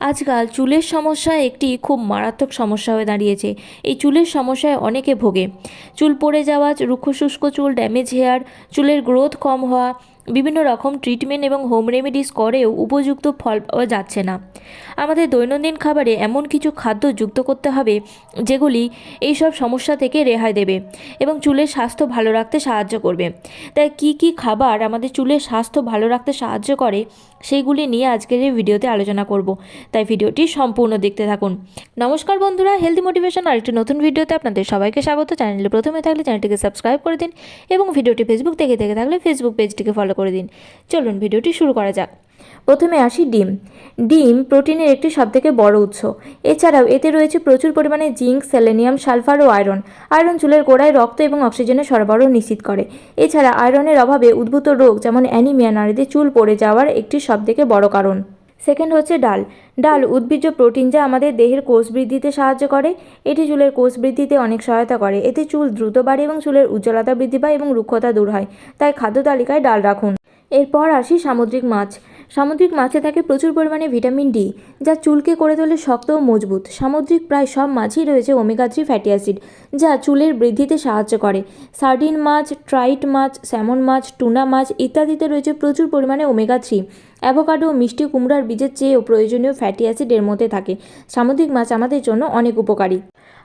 আজকাল চুলের সমস্যা একটি খুব মারাত্মক সমস্যা হয়ে দাঁড়িয়েছে। এই চুলের সমস্যায় অনেকে ভোগে। চুল পড়ে যাওয়া, রুক্ষ শুষ্ক চুল ড্যামেজ হেয়ার চুলের গ্রোথ কম হওয়া বিভিন্ন রকম ট্রিটমেন্ট এবং হোম রেমেডিস করেও উপযুক্ত ফল পাওয়া যাচ্ছে না। আমাদের দৈনন্দিন খাবারে এমন কিছু খাদ্য যুক্ত করতে হবে, যেগুলি এইসব সমস্যা থেকে রেহাই দেবে এবং চুলের স্বাস্থ্য ভালো রাখতে সাহায্য করবে। তাই কী কী খাবার আমাদের চুলের স্বাস্থ্য ভালো রাখতে সাহায্য করে, সেইগুলি নিয়ে আজকের এই ভিডিওতে আলোচনা করব। তাই ভিডিওটি সম্পূর্ণ দেখতে থাকুন। নমস্কার বন্ধুরা হেলদি মোটিভেশন আর একটি নতুন ভিডিওতে আপনাদের সবাইকে স্বাগত। চ্যানেলে প্রথমে থাকলে চ্যানেলটিকে সাবস্ক্রাইব করে দিন এবং ভিডিওটি ফেসবুক থেকে দেখে থাকলে ফেসবুক পেজটিকে ফলো করে দিন। চলুন, ভিডিওটি শুরু করা যাক। প্রথমে আসি ডিম। ডিম প্রোটিনের একটি সবথেকে বড় উৎস। এছাড়াও এতে রয়েছে প্রচুর পরিমাণে জিঙ্ক, সেলেনিয়াম, সালফার ও আয়রন। আয়রন চুলের গোড়ায় রক্ত এবং অক্সিজেনের সরবরাহ নিশ্চিত করে। এছাড়া আয়রনের অভাবে উদ্ভূত রোগ যেমন অ্যানিমিয়া, নারীদের চুল পড়ে যাওয়ার একটি সবথেকে বড় কারণ। সেকেন্ড হচ্ছে ডাল। ডাল উদ্ভিজ্জ প্রোটিন যা আমাদের দেহের কোষ বৃদ্ধিতে সাহায্য করে। এটি চুলের কোষ বৃদ্ধিতে অনেক সহায়তা করে। এতে চুল দ্রুত বাড়ে এবং চুলের উজ্জ্বলতা বৃদ্ধি পায় এবং রুক্ষতা দূর হয়। তাই খাদ্য তালিকায় ডাল রাখুন। এরপর আসি সামুদ্রিক মাছ। সামুদ্রিক মাছে থাকে প্রচুর পরিমাণে ভিটামিন ডি, যা চুলকে করে তোলে শক্ত ও মজবুত। সামুদ্রিক প্রায় সব মাছই রয়েছে ওমেগা থ্রি ফ্যাটি অ্যাসিড, যা চুলের বৃদ্ধিতে সাহায্য করে। সার্ডিন মাছ, ট্রাইট মাছ, স্যামন মাছ, টুনা মাছ ইত্যাদিতে রয়েছে প্রচুর পরিমাণে ওমেগা থ্রি। অ্যাভোকাডো, মিষ্টি কুমড়ার বীজের চেয়েও প্রয়োজনীয় ফ্যাটি অ্যাসিড এর মধ্যে থাকে। সামুদ্রিক মাছ আমাদের জন্য অনেক উপকারী।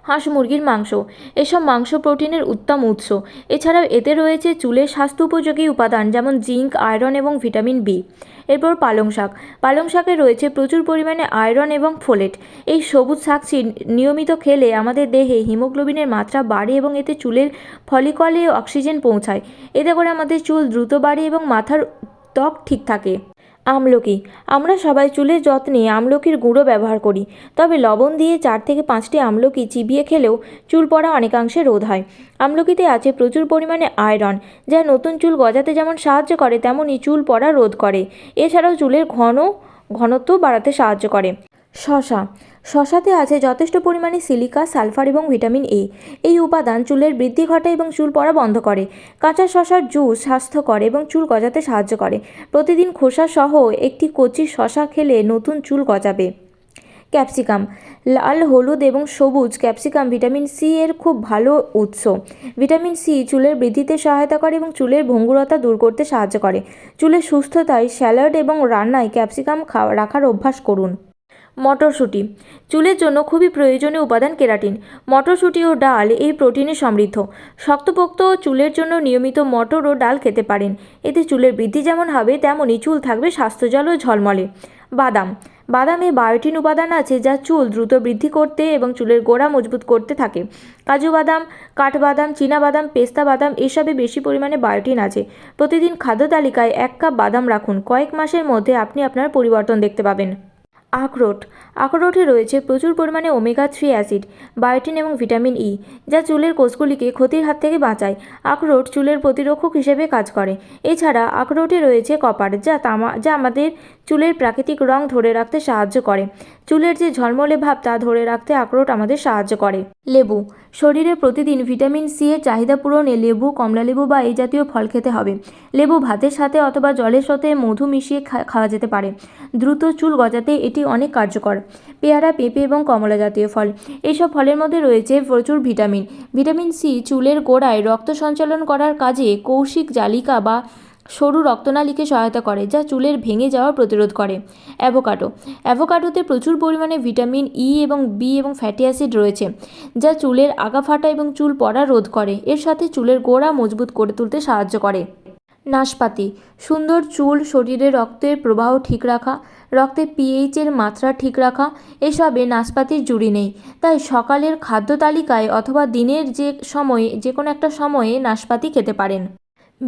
হাঁস, মুরগির মাংস। এসব মাংস প্রোটিনের উত্তম উৎস। এছাড়াও এতে রয়েছে চুলের স্বাস্থ্য উপযোগী উপাদান যেমন জিঙ্ক, আয়রন এবং ভিটামিন বি। এরপর পালং শাক। পালং শাকে রয়েছে প্রচুর পরিমাণে আয়রন এবং ফোলেট। এই সবুজ শাকটি নিয়মিত খেলে আমাদের দেহে হিমোগ্লোবিনের মাত্রা বাড়ে এবং এতে চুলের ফলিকলে অক্সিজেন পৌঁছায়। এতে করে আমাদের চুল দ্রুত বাড়ে এবং মাথার ত্বক ঠিক থাকে। আমলকি। আমরা সবাই চুলের যত্নে আমলকির গুঁড়ো ব্যবহার করি, তবে লবণ দিয়ে চার থেকে পাঁচটি আমলকি চিবিয়ে খেলেও চুল পড়া অনেকাংশে রোধ হয়। আমলকিতে আছে প্রচুর পরিমাণে আয়রন, যা নতুন চুল গজাতে যেমন সাহায্য করে তেমনই চুল পড়া রোধ করে। এছাড়াও চুলের ঘন ঘনত্ব বাড়াতে সাহায্য করে। শশা। শশাতে আছে যথেষ্ট পরিমাণে সিলিকা, সালফার এবং ভিটামিন এ। এই উপাদান চুলের বৃদ্ধি ঘটায় এবং চুল পড়া বন্ধ করে। কাঁচা শশার জুস স্বাস্থ্যকর এবং চুল গজাতে সাহায্য করে। প্রতিদিন খোসা সহ একটি কচি শশা খেলে নতুন চুল গজাবে। ক্যাপসিকাম। লাল, হলুদ এবং সবুজ ক্যাপসিকাম ভিটামিন সি এর খুব ভালো উৎস। ভিটামিন সি চুলের বৃদ্ধিতে সহায়তা করে এবং চুলের ভঙ্গুরতা দূর করতে সাহায্য করে। চুলের সুস্থতায় স্যালাড এবং রান্নায় ক্যাপসিকাম রাখার অভ্যাস করুন। মটরশুঁটি। চুলের জন্য খুবই প্রয়োজনীয় উপাদান কেরাটিন। মটরশুঁটি ও ডাল এই প্রোটিনে সমৃদ্ধ। শক্তপোক্ত চুলের জন্য নিয়মিত মটর ও ডাল খেতে পারেন। এতে চুলের বৃদ্ধি যেমন হবে, তেমনই চুল থাকবে স্বাস্থ্যজল ও ঝলমলে। বাদাম। বাদামে বায়োটিন উপাদান আছে যা চুল দ্রুত বৃদ্ধি করতে এবং চুলের গোড়া মজবুত করতে থাকে। কাজু বাদাম, কাঠবাদাম বাদাম, পেস্তা বাদাম এসবে বেশি পরিমাণে বায়োটিন আছে। প্রতিদিন খাদ্য তালিকায় এক কাপ বাদাম রাখুন। কয়েক মাসের মধ্যে আপনি আপনার পরিবর্তন দেখতে পাবেন। আখরোট। আখরোটে রয়েছে প্রচুর পরিমাণে ওমেগা থ্রি অ্যাসিড, বায়োটিন এবং ভিটামিন ই, যা চুলের কোষগুলিকে ক্ষতির হাত থেকে বাঁচায়। আখরোট চুলের প্রতিরক্ষক হিসেবে কাজ করে। এছাড়া আখরোটে রয়েছে কপার, যা তামা যা আমাদের চুলের প্রাকৃতিক রং ধরে রাখতে সাহায্য করে। চুলের যে ঝলমলে ভাব তা ধরে রাখতে আখরোট আমাদের সাহায্য করে। লেবু। শরীরে প্রতিদিন ভিটামিন সি এর চাহিদা পূরণে লেবু কমলালেবু বা এই জাতীয় ফল খেতে হবে। লেবু ভাতের সাথে অথবা জলের সাথে মধু মিশিয়ে খাওয়া যেতে পারে। দ্রুত চুল গজাতে এটি অনেক কার্যকর। পেয়ারা, পেঁপে এবং কমলা জাতীয় ফল। এইসব ফলের মধ্যে রয়েছে প্রচুর ভিটামিন। ভিটামিন সি চুলের গোড়ায় রক্ত সঞ্চালন করার কাজে কৌশিক জালিকা বা সরু রক্তনালীকে সহায়তা করে, যা চুলের ভেঙে যাওয়া প্রতিরোধ করে। অ্যাভোকাডো। অ্যাভোকাডোতে প্রচুর পরিমাণে ভিটামিন ই এবং বি এবং ফ্যাটি অ্যাসিড রয়েছে, যা চুলের আগা ফাটা এবং চুল পড়া রোধ করে। এর সাথে চুলের গোড়া মজবুত করে তুলতে সাহায্য করে। নাশপাতি। সুন্দর চুল, শরীরে রক্তের প্রবাহ ঠিক রাখা, রক্তে পিএইচের মাত্রা ঠিক রাখা, এসবে নাশপাতির জুড়ি নেই। তাই সকালের খাদ্য তালিকায় অথবা দিনের যে সময়ে যে কোনো একটা সময়ে নাশপাতি খেতে পারেন।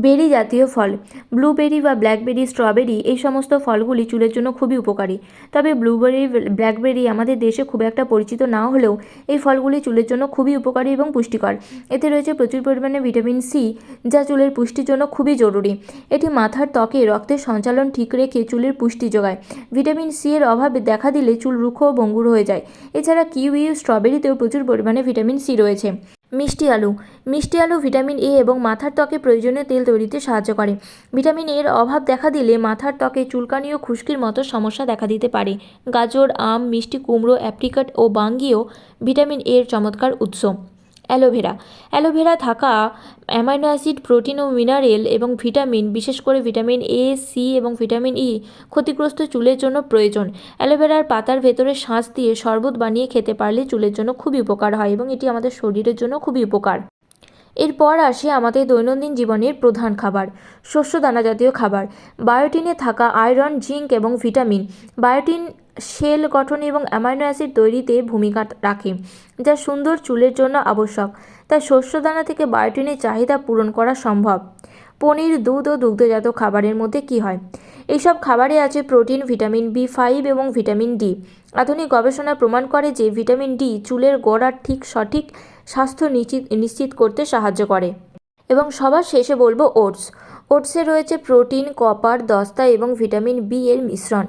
বেরি জাতীয় ফল, ব্লুবেরি বা ব্ল্যাকবেরি, স্ট্রবেরি এই সমস্ত ফলগুলি চুলের জন্য খুবই উপকারী। তবে ব্লুবেরি, ব্ল্যাকবেরি আমাদের দেশে খুব একটা পরিচিত না হলেও এই ফলগুলি চুলের জন্য খুবই উপকারী এবং পুষ্টিকর। এতে রয়েছে প্রচুর পরিমাণে ভিটামিন সি, যা চুলের পুষ্টির জন্য খুবই জরুরি। এটি মাথার ত্বকে রক্তের সঞ্চালন ঠিক রেখে চুলের পুষ্টি যোগায়। ভিটামিন সি এর অভাবে দেখা দিলে চুল রুক্ষ ও ভঙ্গুর হয়ে যায়। এছাড়া কিউই স্ট্রবেরিতেও প্রচুর পরিমাণে ভিটামিন সি রয়েছে। মিষ্টি আলু। মিষ্টি আলু ভিটামিন এ এবং মাথার ত্বকে প্রয়োজনীয় তেল তৈরিতে সাহায্য করে। ভিটামিন এর অভাব দেখা দিলে মাথার ত্বকে চুলকানি ও খুশকির মতো সমস্যা দেখা দিতে পারে। গাজর, আম, মিষ্টি কুমড়ো, অ্যাপ্রিকট ও বাঙ্গিও ভিটামিন এর চমৎকার উৎস। Aloe vera. অ্যালোভেরা থাকা অ্যামাইনো অ্যাসিড, প্রোটিন ও মিনারেল এবং ভিটামিন, বিশেষ করে ভিটামিন এ, সি এবং ভিটামিন ই, ক্ষতিগ্রস্ত চুলের জন্য প্রয়োজন। অ্যালোভেরার পাতার ভেতরে শাঁস দিয়ে শরবত বানিয়ে খেতে পারলে চুলের জন্য খুবই উপকার হয় এবং এটি আমাদের শরীরের জন্য খুবই উপকার। এরপর আসে আমাদের দৈনন্দিন জীবনের প্রধান খাবার, শস্য দানা জাতীয় খাবার। বায়োটিনে থাকা আয়রন, জিঙ্ক এবং ভিটামিন। বায়োটিন সেল গঠন এবং অ্যামাইনো অ্যাসিড তৈরিতে ভূমিকা রাখে, যা সুন্দর চুলের জন্য আবশ্যক। তাই শস্য দানা থেকে বায়োটিনের চাহিদা পূরণ করা সম্ভব। পনির, দুধ ও দুগ্ধজাত খাবারের মধ্যে কি হয়? এইসব খাবারে আছে প্রোটিন, ভিটামিন বি ফাইভ এবং ভিটামিন ডি। আধুনিক গবেষণা প্রমাণ করে যে ভিটামিন ডি চুলের গোড়ার ঠিক সঠিক স্বাস্থ্য নিশ্চিত নিশ্চিত করতে সাহায্য করে। এবং সবার শেষে বলব ওটস। ওটসে রয়েছে প্রোটিন, কপার, দস্তা এবং ভিটামিন বি এর মিশ্রণ।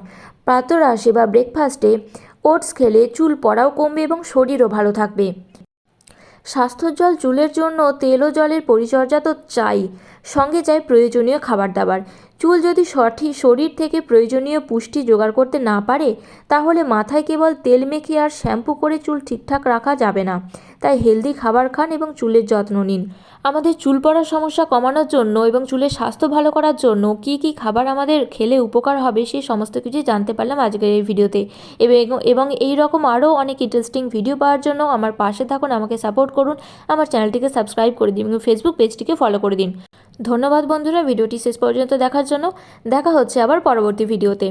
প্রাতরাশে বা ব্রেকফাস্টে ওটস খেলে চুল পড়াও কমবে এবং শরীরও ভালো থাকবে। স্বাস্থ্যজল চুলের জন্য তেল ও জলের পরিচর্যা তো চাই। সঙ্গে চাই প্রয়োজনীয় খাবার দাবার। চুল যদি সঠিক শরীর থেকে প্রয়োজনীয় পুষ্টি জোগাড় করতে না পারে, তাহলে মাথায় কেবল তেল মেখে আর শ্যাম্পু করে চুল ঠিকঠাক রাখা যাবে না। তাই হেলদি খাবার খান এবং চুলের যত্ন নিন। আমাদের চুল পড়ার সমস্যা কমানোর জন্য এবং চুলের স্বাস্থ্য ভালো করার জন্য কি কি খাবার আমাদের খেলে উপকার হবে সেই সমস্ত কিছু জানতে পারলাম আজকের এই ভিডিওতে। এবং এই রকম আরও অনেক ইন্টারেস্টিং ভিডিও পাওয়ার জন্য আমার পাশে থাকুন, আমাকে সাপোর্ট করুন, আমার চ্যানেলটিকে সাবস্ক্রাইব করে দিন এবং ফেসবুক পেজটিকে ফলো করে দিন। ধন্যবাদ বন্ধুরা, ভিডিওটি শেষ পর্যন্ত দেখার জন্য দেখা হচ্ছে আবার পরবর্তী ভিডিওতে।